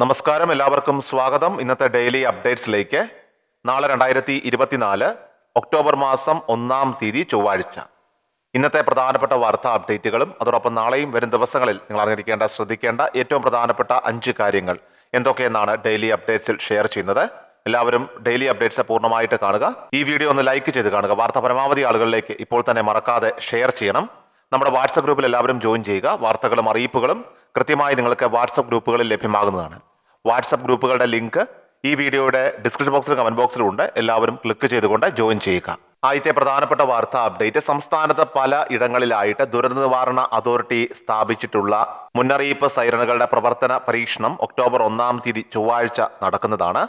നമസ്കാരം എല്ലാവർക്കും സ്വാഗതം. ഇന്നത്തെ ഡെയിലി അപ്ഡേറ്റ്സിലേക്ക്. നാളെ രണ്ടായിരത്തി ഇരുപത്തിനാല് ഒക്ടോബർ മാസം ഒന്നാം തീയതി ചൊവ്വാഴ്ച. ഇന്നത്തെ പ്രധാനപ്പെട്ട വാർത്താ അപ്ഡേറ്റുകളും അതോടൊപ്പം നാളെയും വരും ദിവസങ്ങളിൽ നിങ്ങൾ അറിഞ്ഞിരിക്കേണ്ട ശ്രദ്ധിക്കേണ്ട ഏറ്റവും പ്രധാനപ്പെട്ട അഞ്ച് കാര്യങ്ങൾ എന്തൊക്കെയെന്നാണ് ഡെയിലി അപ്ഡേറ്റ്സിൽ ഷെയർ ചെയ്യുന്നത്. എല്ലാവരും ഡെയിലി അപ്ഡേറ്റ്സ് പൂർണമായിട്ട് കാണുക. ഈ വീഡിയോ ഒന്ന് ലൈക്ക് ചെയ്ത് കാണുക. വാർത്ത പരമാവധി ആളുകളിലേക്ക് ഇപ്പോൾ തന്നെ മറക്കാതെ ഷെയർ ചെയ്യണം. നമ്മുടെ വാട്സപ്പ് ഗ്രൂപ്പിൽ എല്ലാവരും ജോയിൻ ചെയ്യുക. വാർത്തകളും അറിയിപ്പുകളും കൃത്യമായി നിങ്ങൾക്ക് വാട്സപ്പ് ഗ്രൂപ്പുകളിൽ ലഭ്യമാകുന്നതാണ്. വാട്സപ്പ് ഗ്രൂപ്പുകളുടെ ലിങ്ക് ഈ വീഡിയോയുടെ ഡിസ്ക്രിപ്ഷൻ ബോക്സിലും കമന്റ് ബോക്സിലും ഉണ്ട്. എല്ലാവരും ക്ലിക്ക് ചെയ്തുകൊണ്ട് ജോയിൻ ചെയ്യുക. ആദ്യത്തെ പ്രധാനപ്പെട്ട വാർത്താ അപ്ഡേറ്റ്. സംസ്ഥാനത്ത് പല ഇടങ്ങളിലായിട്ട് ദുരന്ത നിവാരണ അതോറിറ്റി സ്ഥാപിച്ചിട്ടുള്ള മുന്നറിയിപ്പ് സൈറണുകളുടെ പ്രവർത്തന പരീക്ഷണം ഒക്ടോബർ ഒന്നാം തീയതി ചൊവ്വാഴ്ച നടക്കുന്നതാണ്.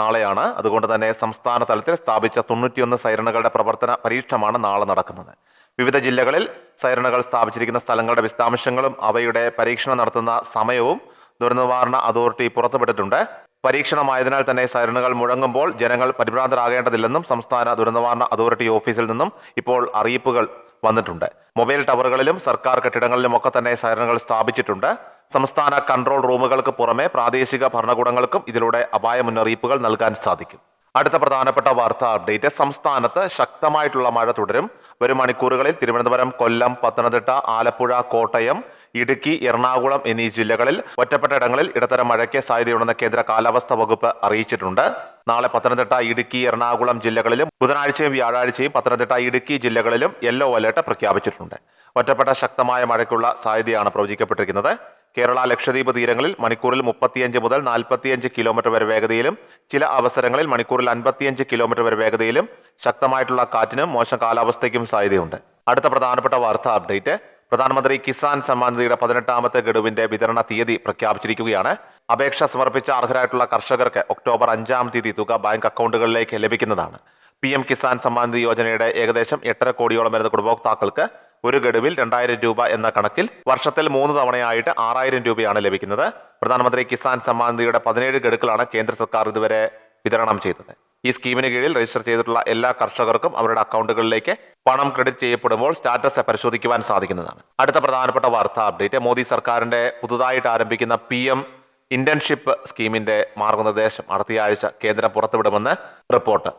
നാളെയാണ്. അതുകൊണ്ട് തന്നെ സംസ്ഥാന തലത്തിൽ സ്ഥാപിച്ച തൊണ്ണൂറ്റിയൊന്ന് സൈറണുകളുടെ പ്രവർത്തന പരീക്ഷണമാണ് നാളെ നടക്കുന്നത്. വിവിധ ജില്ലകളിൽ സൈറണുകൾ സ്ഥാപിച്ചിരിക്കുന്ന സ്ഥലങ്ങളുടെ വിശദാംശങ്ങളും അവയുടെ പരീക്ഷണം നടത്തുന്ന സമയവും ദുരന്തനിവാരണ അതോറിറ്റി പുറത്തുവിട്ടിട്ടുണ്ട്. പരീക്ഷണമായതിനാൽ തന്നെ സൈറണുകൾ മുഴങ്ങുമ്പോൾ ജനങ്ങൾ പരിഭ്രാന്തരാകേണ്ടതില്ലെന്നും സംസ്ഥാന ദുരന്തനിവാരണ അതോറിറ്റി ഓഫീസിൽ നിന്നും ഇപ്പോൾ അറിയിപ്പുകൾ വന്നിട്ടുണ്ട്. മൊബൈൽ ടവറുകളിലും സർക്കാർ കെട്ടിടങ്ങളിലും ഒക്കെ തന്നെ സൈറണുകൾ സ്ഥാപിച്ചിട്ടുണ്ട്. സംസ്ഥാന കൺട്രോൾ റൂമുകൾക്ക് പുറമെ പ്രാദേശിക ഭരണകൂടങ്ങൾക്കും ഇതിലൂടെ അപായ മുന്നറിയിപ്പുകൾ നൽകാൻ സാധിക്കും. അടുത്ത പ്രധാനപ്പെട്ട വാർത്താ അപ്ഡേറ്റ്. സംസ്ഥാനത്ത് ശക്തമായിട്ടുള്ള മഴ തുടരും. വരും മണിക്കൂറുകളിൽ തിരുവനന്തപുരം കൊല്ലം പത്തനംതിട്ട ആലപ്പുഴ കോട്ടയം ഇടുക്കി എറണാകുളം എന്നീ ജില്ലകളിൽ ഒറ്റപ്പെട്ട ഇടങ്ങളിൽ ഇടത്തരം മഴയ്ക്ക് സാധ്യതയുണ്ടെന്ന് കേന്ദ്ര കാലാവസ്ഥാ വകുപ്പ് അറിയിച്ചിട്ടുണ്ട്. നാളെ പത്തനംതിട്ട ഇടുക്കി എറണാകുളം ജില്ലകളിലും ബുധനാഴ്ചയും വ്യാഴാഴ്ചയും പത്തനംതിട്ട ഇടുക്കി ജില്ലകളിലും യെല്ലോ അലേർട്ട് പ്രഖ്യാപിച്ചിട്ടുണ്ട്. ഒറ്റപ്പെട്ട ശക്തമായ മഴയ്ക്കുള്ള സാധ്യതയാണ് പ്രവചിക്കപ്പെട്ടിരിക്കുന്നത്. കേരള ലക്ഷദ്വീപ് തീരങ്ങളിൽ മണിക്കൂറിൽ മുപ്പത്തിയഞ്ച് മുതൽ നാൽപ്പത്തിയഞ്ച് കിലോമീറ്റർ വരെ വേഗതയിലും ചില അവസരങ്ങളിൽ മണിക്കൂറിൽ അൻപത്തിയഞ്ച് കിലോമീറ്റർ വരെ വേഗതയിലും ശക്തമായിട്ടുള്ള കാറ്റിനും മോശം കാലാവസ്ഥയ്ക്കും സാധ്യതയുണ്ട്. അടുത്ത പ്രധാനപ്പെട്ട വാർത്താ അപ്ഡേറ്റ്. പ്രധാനമന്ത്രി കിസാൻ സമ്മാൻ നിധിയുടെ പതിനെട്ടാമത്തെ ഗഡുവിന്റെ വിതരണ തീയതി പ്രഖ്യാപിച്ചിരിക്കുകയാണ്. അപേക്ഷ സമർപ്പിച്ച അർഹരായിട്ടുള്ള കർഷകർക്ക് ഒക്ടോബർ അഞ്ചാം തീയതി തുക ബാങ്ക് അക്കൗണ്ടുകളിലേക്ക് ലഭിക്കുന്നതാണ്. പി എം കിസാൻ സമ്മാൻ നിധി യോജനയുടെ ഏകദേശം എട്ടര കോടിയോളം വരുന്ന ഗുണഭോക്താക്കൾക്ക് ഒരു ഗഡുവിൽ രണ്ടായിരം രൂപ എന്ന കണക്കിൽ വർഷത്തിൽ മൂന്ന് തവണയായിട്ട് ആറായിരം രൂപയാണ് ലഭിക്കുന്നത്. പ്രധാനമന്ത്രി കിസാൻ സമ്മാൻ നിധിയുടെ പതിനേഴ് ഗഡുക്കളാണ് കേന്ദ്ര സർക്കാർ ഇതുവരെ വിതരണം ചെയ്തത്. ഈ സ്കീമിന് കീഴിൽ രജിസ്റ്റർ ചെയ്തിട്ടുള്ള എല്ലാ കർഷകർക്കും അവരുടെ അക്കൗണ്ടുകളിലേക്ക് പണം ക്രെഡിറ്റ് ചെയ്യപ്പെടുമ്പോൾ സ്റ്റാറ്റസ് പരിശോധിക്കുവാൻ സാധിക്കുന്നതാണ്. അടുത്ത പ്രധാനപ്പെട്ട വാർത്താ അപ്ഡേറ്റ് മോദി സർക്കാരിന്റെ പുതുതായിട്ട് ആരംഭിക്കുന്ന പി എം ഇന്റേൺഷിപ്പ് സ്കീമിന്റെ മാർഗനിർദ്ദേശം അടുത്തയാഴ്ച കേന്ദ്രം പുറത്തുവിടുമെന്ന് റിപ്പോർട്ട്.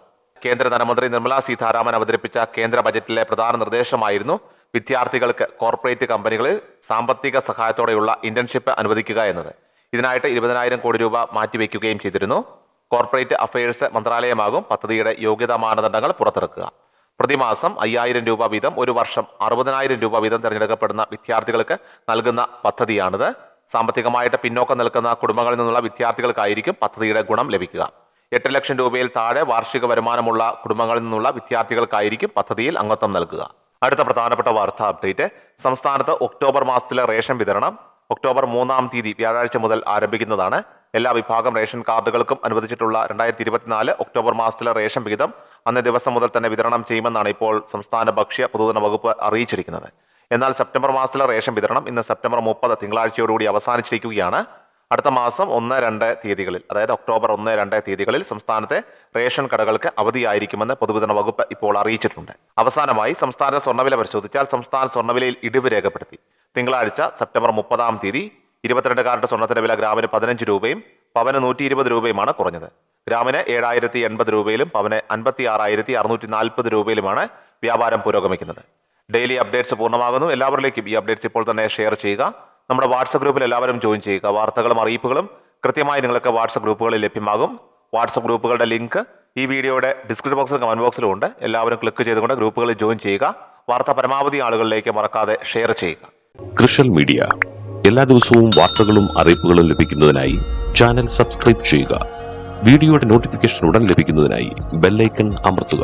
കേന്ദ്ര ധനമന്ത്രി നിർമ്മലാ സീതാരാമൻ അവതരിപ്പിച്ച കേന്ദ്ര ബജറ്റിലെ പ്രധാന നിർദ്ദേശമായിരുന്നു വിദ്യാർത്ഥികൾക്ക് കോർപ്പറേറ്റ് കമ്പനികളിൽ സാമ്പത്തിക സഹായത്തോടെയുള്ള ഇന്റേൺഷിപ്പ് അനുവദിക്കുക എന്നത്. ഇതിനായിട്ട് ഇരുപതിനായിരം കോടി രൂപ മാറ്റിവെക്കുകയും ചെയ്തിരുന്നു. കോർപ്പറേറ്റ് അഫയേഴ്സ് മന്ത്രാലയമാകും പദ്ധതിയുടെ യോഗ്യതാ മാനദണ്ഡങ്ങൾ പുറത്തിറക്കുക. പ്രതിമാസം അയ്യായിരം രൂപ വീതം ഒരു വർഷം അറുപതിനായിരം രൂപ വീതം തിരഞ്ഞെടുക്കപ്പെടുന്ന വിദ്യാർത്ഥികൾക്ക് നൽകുന്ന പദ്ധതിയാണിത്. സാമ്പത്തികമായിട്ട് പിന്നോക്കം നിൽക്കുന്ന കുടുംബങ്ങളിൽ നിന്നുള്ള വിദ്യാർത്ഥികൾക്കായിരിക്കും പദ്ധതിയുടെ ഗുണം ലഭിക്കുക. എട്ട് ലക്ഷം രൂപയിൽ താഴെ വാർഷിക വരുമാനമുള്ള കുടുംബങ്ങളിൽ നിന്നുള്ള വിദ്യാർത്ഥികൾക്കായിരിക്കും പദ്ധതിയിൽ അംഗത്വം നൽകുക. അടുത്ത പ്രധാനപ്പെട്ട വാർത്താ അപ്ഡേറ്റ്. സംസ്ഥാനത്ത് ഒക്ടോബർ മാസത്തിലെ റേഷൻ വിതരണം ഒക്ടോബർ മൂന്നാം തീയതി വ്യാഴാഴ്ച മുതൽ ആരംഭിക്കുന്നതാണ്. എല്ലാ വിഭാഗം റേഷൻ കാർഡുകൾക്കും അനുവദിച്ചിട്ടുള്ള രണ്ടായിരത്തി ഇരുപത്തിനാല് ഒക്ടോബർ മാസത്തിലെ റേഷൻ വിഹിതം അന്നേ ദിവസം മുതൽ തന്നെ വിതരണം ചെയ്യുമെന്നാണ് ഇപ്പോൾ സംസ്ഥാന ഭക്ഷ്യ പൊതുജന വകുപ്പ് അറിയിച്ചിരിക്കുന്നത്. എന്നാൽ സെപ്റ്റംബർ മാസത്തിലെ റേഷൻ വിതരണം ഇന്ന് സെപ്റ്റംബർ മുപ്പത് തിങ്കളാഴ്ചയോടുകൂടി അവസാനിച്ചിരിക്കുകയാണ്. അടുത്ത മാസം ഒന്ന് രണ്ട് തീയതികളിൽ അതായത് ഒക്ടോബർ ഒന്ന് രണ്ട് തീയതികളിൽ സംസ്ഥാനത്തെ റേഷൻ കടകൾക്ക് അവധിയായിരിക്കുമെന്ന് പൊതുവിതരണ വകുപ്പ് ഇപ്പോൾ അറിയിച്ചിട്ടുണ്ട്. അവസാനമായി സംസ്ഥാനത്തെ സ്വർണവില പരിശോധിച്ചാൽ സംസ്ഥാന സ്വർണവിലയിൽ ഇടിവ് രേഖപ്പെടുത്തി. തിങ്കളാഴ്ച സെപ്റ്റംബർ മുപ്പതാം തീയതി ഇരുപത്തിരണ്ട് കാരറ്റ് സ്വർണത്തിന്റെ വില ഗ്രാമിന് പതിനഞ്ച് രൂപയും പവന് നൂറ്റി ഇരുപത് രൂപയുമാണ് കുറഞ്ഞത്. ഗ്രാമിന് ഏഴായിരത്തി എൺപത് രൂപയിലും പവന് അൻപത്തി ആറായിരത്തി അറുന്നൂറ്റി നാൽപ്പത് രൂപയിലുമാണ് വ്യാപാരം പുരോഗമിക്കുന്നത്. ഡെയിലി അപ്ഡേറ്റ്സ് പൂർണമാകുന്നു. എല്ലാവരിലേക്കും ഈ അപ്ഡേറ്റ്സ് ഇപ്പോൾ തന്നെ ഷെയർ ചെയ്യുക. നമ്മുടെ വാട്സപ്പ് ഗ്രൂപ്പിൽ എല്ലാവരും ജോയിൻ ചെയ്യുക. വാർത്തകളും അറിയിപ്പുകളും കൃത്യമായി നിങ്ങൾക്ക് വാട്സപ്പ് ഗ്രൂപ്പുകളിൽ ലഭ്യമാകും. വാട്സപ്പ് ഗ്രൂപ്പുകളുടെ ലിങ്ക് ഈ വീഡിയോയുടെ ഡിസ്ക്രിപ്ഷൻ ബോക്സിലും കമന്റ് ബോക്സിലും ഉണ്ട്. എല്ലാവരും ക്ലിക്ക് ചെയ്തുകൊണ്ട് ഗ്രൂപ്പുകളിൽ ജോയിൻ ചെയ്യുക. വാർത്ത പരമാവധി ആളുകളിലേക്ക് മറക്കാതെ ഷെയർ ചെയ്യുക. കൃഷൽ മീഡിയ. എല്ലാ ദിവസവും വാർത്തകളും അറിയിപ്പുകളും ലഭിക്കുന്നതിനായി ചാനൽ സബ്സ്ക്രൈബ് ചെയ്യുക. വീഡിയോയുടെ നോട്ടിഫിക്കേഷൻ ഉടൻ ലഭിക്കുന്നതിനായി ബെല്ലൈക്കൺ അമർത്തുക.